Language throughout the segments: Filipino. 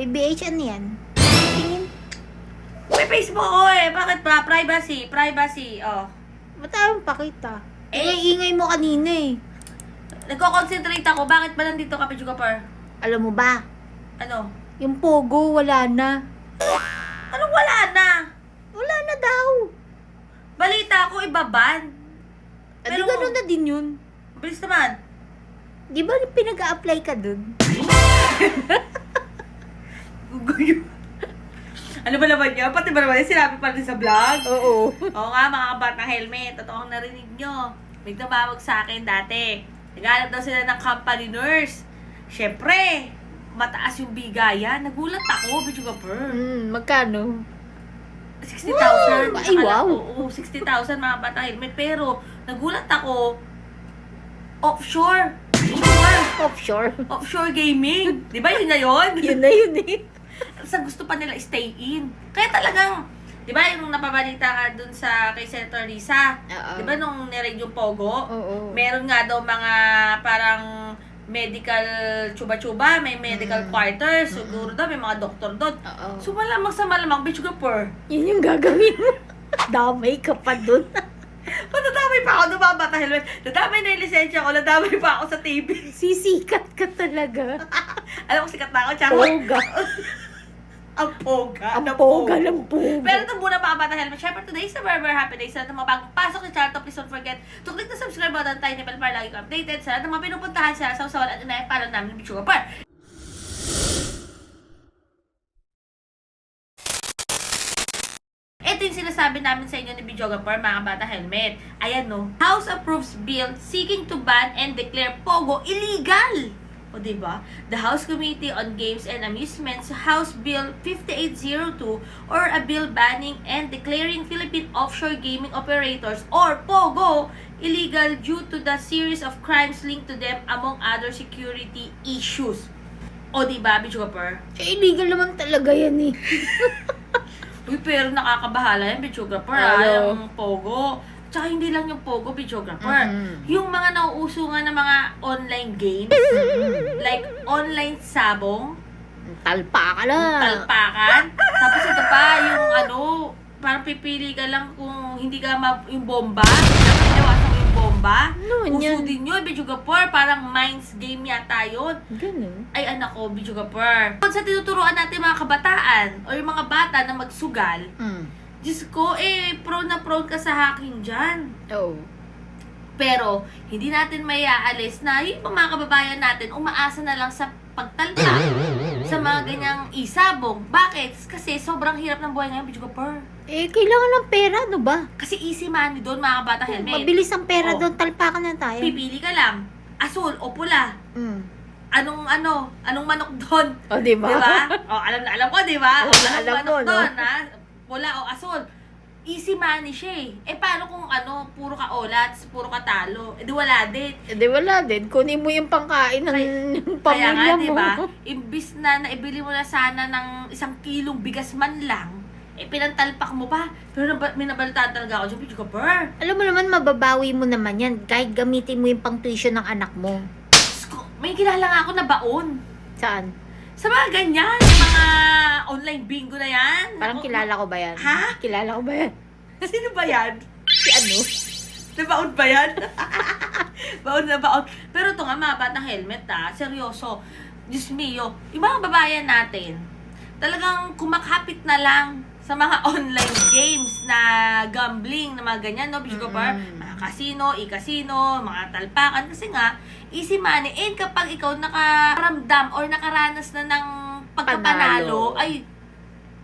Uy, BH, ano yan? Tingin. May Facebook ko eh. Bakit ba? Privacy. Privacy. Oh. Ba't ayaw pakita? Eh, Eh, ingay mo kanina eh. nagko-concentrate ako. Bakit ba nandito ka, Pichugapar? Alam mo ba? Ano? Yung Pogo, wala na. Anong wala na? Wala na daw. Balita ko, ibaban. Adi Pero- ganun na din yun. Bilis naman. Di ba pinag-a-apply ka dun? ano ba naman niya? Pati ba naman yung sinabi pa rin sa vlog? Oo. Oo nga, mga kabatang helmet. Totoo ang narinig nyo. May tumawag sa akin dati. Naghanap daw sila ng company nurse. Siyempre, mataas yung bigayan. Nagulat ako, bitch ka per. Hmm, magkano? 60,000. Wow! Ay, Akala wow. ko, Oo, 60,000 mga batang helmet. Pero, nagulat ako, offshore. Offshore. Offshore. Offshore gaming. Di ba yun na yun? yun na yun eh. Sa gusto pa nila stay in. Kaya talagang, di ba yung napabalita ka dun sa kay Senator Risa, Oo. di ba nung nireg yung Pogo, Oo. meron nga daw mga parang medical chuba-chuba, may medical Mm. quarters, siguro daw may mga doktor doon. Oo. So malamang sa malamang, bitch ka per. Yun yung gagawin mo. Damay ka pa dun. Nadamay pa ako, dumabata helmet. Nadamay na yung lisensya ko, nadamay pa ako sa TV. Sisikat ka talaga. Alam mo, sikat na ako, charot. Poga. Ang poga. Ang ng poga ng poga. Pero ito muna mga bata helmet. Siyempre, today is a very, very happy day. Sa lahat ng mga bagong pasok sa channel to, please don't forget to click the subscribe button, tiny bell para lagi ko updated. Sa lahat ng mga pinupuntahan sa sa usawan at inay, para namin ng Bichuga Par. Ito yung sinasabi namin sa inyo ni Bijoga Par, mga bata helmet. Ayan no, House approves bill seeking to ban and declare Pogo illegal. O diba? The House Committee on Games and Amusements House Bill 5802 or a bill banning and declaring Philippine offshore gaming operators or POGO illegal due to the series of crimes linked to them among other security issues. O diba, Bijoga Eh, illegal naman talaga yan eh. Uy, pero nakakabahala yan, Ano? ah, yung Pogo. Tsaka hindi lang yung Pogo, videographer. Mhm. Yung mga nauuso nga ng mga online games, like online sabong, Talpa ka lang. talpakan, tapos ito pa, yung ano, parang pipili ka lang kung hindi ka ma- yung bomba, mo yung bomba. Ano Uso yan? din yun, videographer, parang minds game yata yun. Ganun. Ay anak ko, videographer. Kung sa tinuturuan natin mga kabataan, o yung mga bata na magsugal, Mm. Diyos ko, eh, prone na prone ka sa hacking dyan. Oo. Pero, hindi natin may aalis na yung mga kababayan natin umaasa na lang sa pagtalpa sa mga ganyang isabong. Bakit? Kasi sobrang hirap ng buhay ngayon, Bitch Per. Eh, kailangan ng pera, ano ba? Kasi easy money doon, mga kabata helmet. Mabilis ang pera Oh. doon, talpakan na tayo. Pipili ka lang, asul o pula. Mm. Anong ano, anong manok doon? O, di ba? Di ba? O, alam na alam ko, di ba? Oo, O, na anong alam manok mo, no? doon, ha? Pula o asul. Easy money siya eh. Eh, paano kung ano, puro ka olats, puro ka talo? Eh, di wala din. Eh, di wala din. Kunin mo yung pangkain ng ng Kaya nga, pamilya di mo. ba? Imbis na naibili mo na sana ng isang kilong bigas man lang, eh, pinantalpak mo pa. Pero nab- may nabalitaan talaga ako dyan, Pichu Kapar. Alam mo naman, mababawi mo naman yan. Kahit gamitin mo yung pang-tuition ng anak mo. May kilala nga ako na baon. Saan? Sa mga ganyan, mga online bingo na yan. Parang Naku, kilala ko ba yan? Ha? Kilala ko ba yan? Sino ba yan? Si ano? Nabaon ba yan? baon na baon. Pero ito nga, mga batang helmet ha, seryoso. Diyos mio, yung mga babayan natin, talagang kumakapit na lang sa mga online games na gambling, na mga ganyan, no? Bish Gopar, Mm. Casino, e-casino, mga talpakan. Kasi nga, easy money. And kapag ikaw nakaramdam or nakaranas na ng pagkapanalo, Panalo. ay,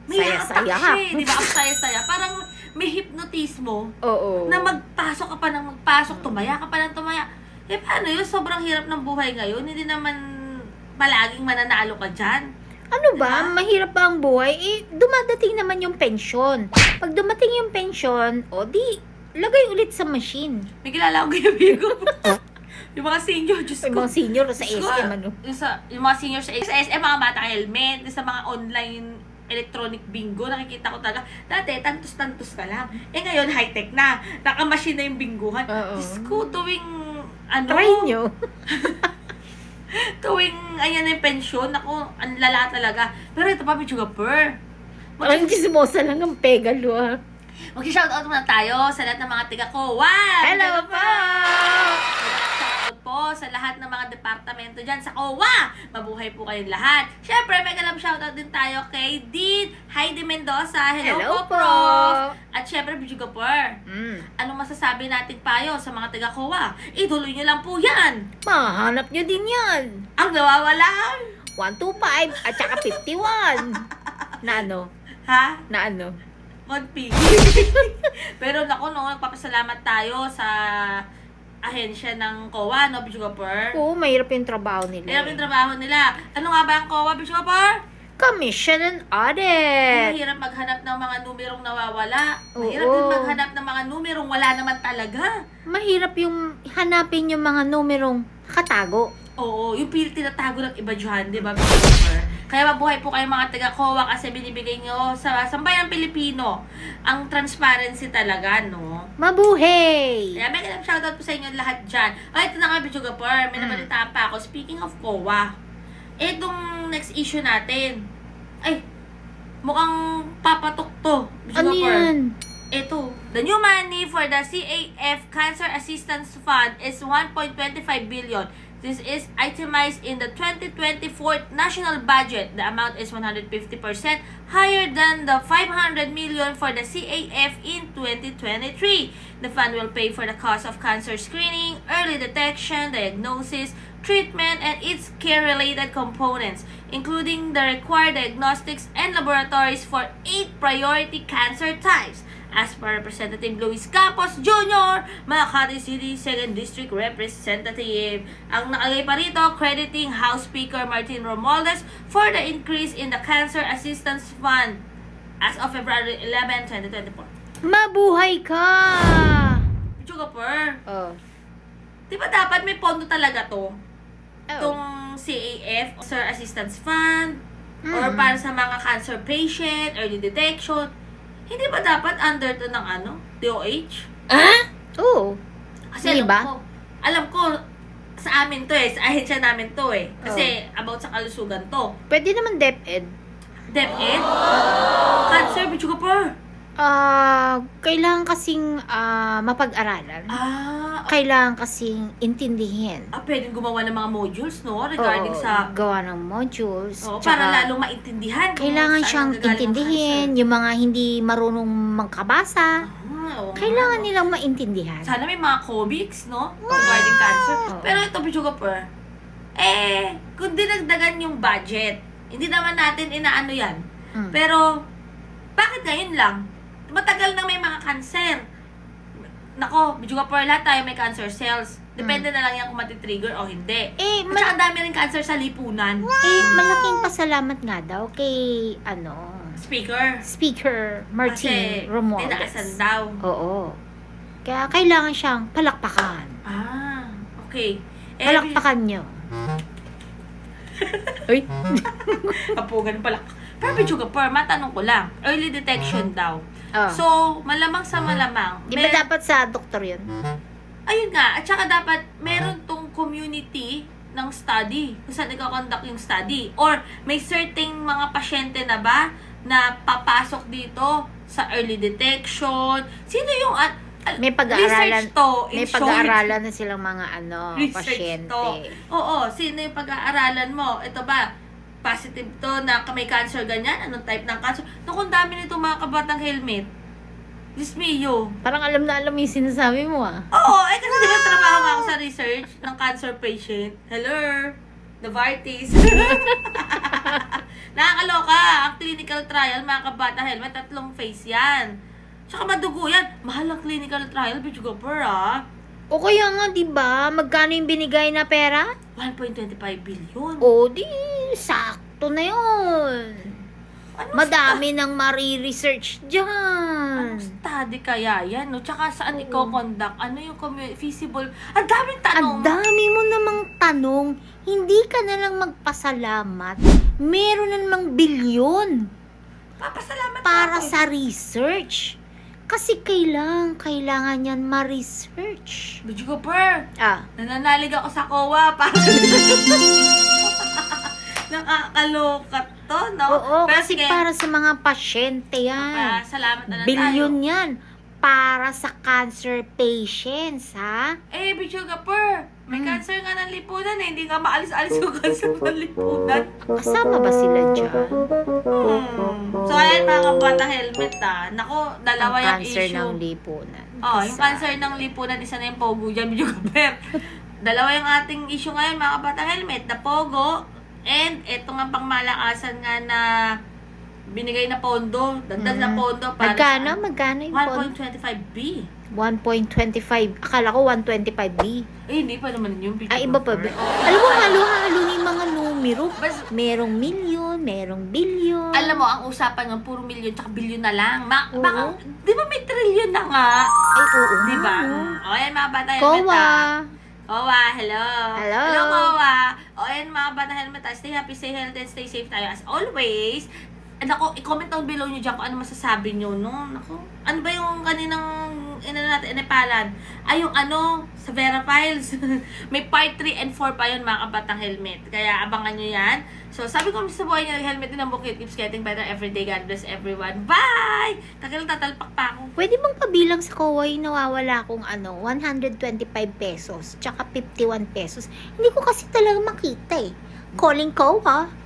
may Saya-saya siya, eh, di ba? Ang saya-saya. Parang may hypnotismo Oo. na magpasok ka pa ng magpasok, tumaya ka pa ng tumaya. Eh, paano yun? Sobrang hirap ng buhay ngayon. Hindi naman palaging mananalo ka dyan. Ano ba? Diba? Mahirap ba ang buhay? Eh, dumadating naman yung pensyon. Pag dumating yung pensyon, o di, lagay ulit sa machine. May kilala akong kaibigan ko. yung mga senior, Diyos Yung ko. mga senior sa Diyos SM, ano? Yung, sa, yung mga senior sa, sa SM, mga bata helmet, yung sa mga online electronic bingo, nakikita ko talaga. Dati, tantos-tantos ka lang. Eh ngayon, high-tech na. Naka-machine na yung binguhan. Oo. Diyos ko, tuwing, ano, Try nyo. Tuwing, ayan na yung pensyon, ako, ang lala talaga. Pero ito pa, Pichuga Per. Parang chismosa lang ang pegalo ah. Mag-shoutout muna tayo sa lahat ng mga tiga ko. Wow! Hello po! Shoutout po sa lahat ng mga departamento dyan sa COA. Mabuhay po kayong lahat. Siyempre, mega love shoutout din tayo kay Dean Heidi Mendoza. Hello, Hello po, po. Prof. At siyempre, Bijugapur. Mm. Anong masasabi natin payo sa mga taga COA? Ituloy nyo lang po yan. Mahanap nyo din yan. Ang nawawala. 125 at saka 51. na ano? Ha? Na ano? Konti. Pero naku, no, nagpapasalamat tayo sa ahensya ng COA, no, Bijugapur? Oo, mahirap yung trabaho nila. Kaya yung trabaho nila. Ano nga ba ang COA, Bijugapur? Commission and audit. Mahirap maghanap ng mga numerong nawawala. Oo. Mahirap din maghanap ng mga numerong wala naman talaga. Mahirap yung hanapin yung mga numerong katago. Oo, yung pil tinatago ng iba dyan, di ba, Christopher? Kaya mabuhay po kayo mga taga-COA kasi binibigay nyo sa sambayang Pilipino ang transparency talaga, no? Mabuhay! Kaya may kanang shoutout po sa inyo lahat dyan. O, ito na nga, Bichugapur. May Mm. nabalitaan pa ako. Speaking of COA, itong next issue natin, ay, mukhang papatok to, Ano Bichugapur. yan? Ito, the new money for the CAF Cancer Assistance Fund is 1.25 billion. This is itemized in the 2024 national budget. The amount is 150% higher than the 500 million for the CAF in 2023. The fund will pay for the cost of cancer screening, early detection, diagnosis, treatment, and its care-related components, including the required diagnostics and laboratories for eight priority cancer types. As per Representative Luis Campos Jr., Makati City 2nd District Representative. Ang nakalagay pa rito, crediting House Speaker Martin Romualdez for the increase in the Cancer Assistance Fund as of February 11, 2024. Mabuhay ka! Chugapur, Oh. di ba dapat may pondo talaga to? oh. Itong CAF, Cancer Assistance Fund, or Mm. para sa mga cancer patient, early detection. Hindi ba dapat under to ng ano? DOH? Ah? Oo. Kasi Hindi alam ba? ko, alam ko, sa amin to eh, sa ahensya namin to eh. Kasi about sa kalusugan to. Pwede naman DepEd. DepEd? Cancer, bitch ko pa. Ah, kailangan kasing ah, mapag-aralan. Ah, Kailangan kasing intindihin. ah, pwedeng gumawa ng mga modules, no? Regarding Oo, sa... gawa ng modules. Oh, Tsaka, para lalong maintindihan. kailangan siyang intindihin. Yung mga hindi marunong magkabasa. Ah, oo nga, kailangan no? nilang maintindihan. Sana may mga comics, no? Regarding cancer. Oo. Pero ito, Pichuga Per, eh, kung dinagdagan yung budget, hindi naman natin inaano yan. Mm. Pero, bakit ngayon lang? Matagal na may mga cancer. Nako, Pichuga Per, lahat tayo may cancer cells. Depende na lang yan kung matitrigger o hindi. Eh, At saka dami rin cancer sa lipunan. eh, malaking pasalamat nga daw kay, ano, Speaker. Speaker Martin Kasi, Romualdez. tinaasan daw. Oo. Kaya kailangan siyang palakpakan. Ah, okay. Eh, Palakpakan nyo. Uy. Kapugan pala. Pero Pichuga Per, matanong ko lang. Early detection daw. Oh. So, malamang sa malamang. Di ba mer- dapat sa doktor yun? Ayun nga. At saka dapat meron tong community ng study. Kung saan ikakonduct yung study. Or may certain mga pasyente na ba na papasok dito sa early detection. Sino yung... al- May pag-aaralan- Research to, in May short. pag-aaralan na silang mga ano, Research pasyente. to. Oo, sino yung pag-aaralan mo? Ito ba, positive to na may cancer ganyan? Anong type ng cancer? Naku, ang dami nito mga kabatang helmet. Diyos mio. Parang alam na alam yung sinasabi mo ah. Oo, eh kasi di ba trabaho nga ako sa research ng cancer patient. Hello, Novartis. Nakakaloka, ang clinical trial, mga kabata helmet, tatlong phase yan. Tsaka madugo yan. Mahal ang clinical trial, bitch gopher ah. O kaya nga, di ba? Magkano yung binigay na pera? 1.25 billion. O, di, sakto na yun. Ano Madami nang mari-research dyan. Anong study kaya yan? No? Tsaka saan Oo. iko-conduct? Ano yung commu- feasible? Ang daming tanong. Ang dami mo namang tanong, hindi ka na lang magpasalamat. Meron na namang bilyon Papasalamat para ako. sa research. Kasi kailang, kailangan yan ma-research. Video per, Ah, nananalig ako sa COA para Nakakaloka to, no? oo, Pero kasi sige, para sa mga pasyente pa, yan. salamat na lang Bilyon tayo. yan. Para sa cancer patients, ha? Eh, Video per, may Mm. cancer nga ng lipunan eh. Hindi nga maalis-alis yung cancer ng lipunan. Kasama ba sila dyan? Hmm. So, ayan mga kabata helmet ah. Nako, dalawa Ang yung cancer issue. ng lipunan. Oh, yung Kasama. cancer ng lipunan, isa na yung pogo dyan, video kaper. Dalawa yung ating issue ngayon, mga kabata helmet, na pogo, and eto nga pang malakasan nga na binigay na pondo, dagdag na Mm. pondo para Magkano? sa Magkano yung phone? 1.25B. 1.25. Akala ko 125B. Eh, hindi pa naman yun. video Ay, iba pa. ba? Alam mo, halo-halo ni mga numero. Bas, Merong milyon, merong bilyon. alam mo, ang usapan ng puro milyon tsaka bilyon na lang. Ma- Oo. baka, di ba may trillion na nga? Ay, oo. Di ba? nga, no? O, ayan mga bata helmet Kowa. ah. Kowa, hello. Hello. Hello, Kowa. O, ayan mga bata helmet ah. Stay happy, stay healthy, and stay safe tayo as always. And ako, i-comment down below nyo dyan kung ano masasabi nyo, no? Naku, ano ba yung kaninang inano natin, inepalan? Ay, yung ano, sa Vera Files. May part 3 and 4 pa yun, mga kabatang helmet. Kaya abangan nyo yan. So, sabi ko sa buhay nyo, helmet din ang bukit keeps getting better every day. God bless everyone. Bye! Kakalang tatalpak pa ako. Pwede bang pabilang sa yung nawawala kong ano, 125 pesos, tsaka 51 pesos. Hindi ko kasi talaga makita eh. Calling kowa.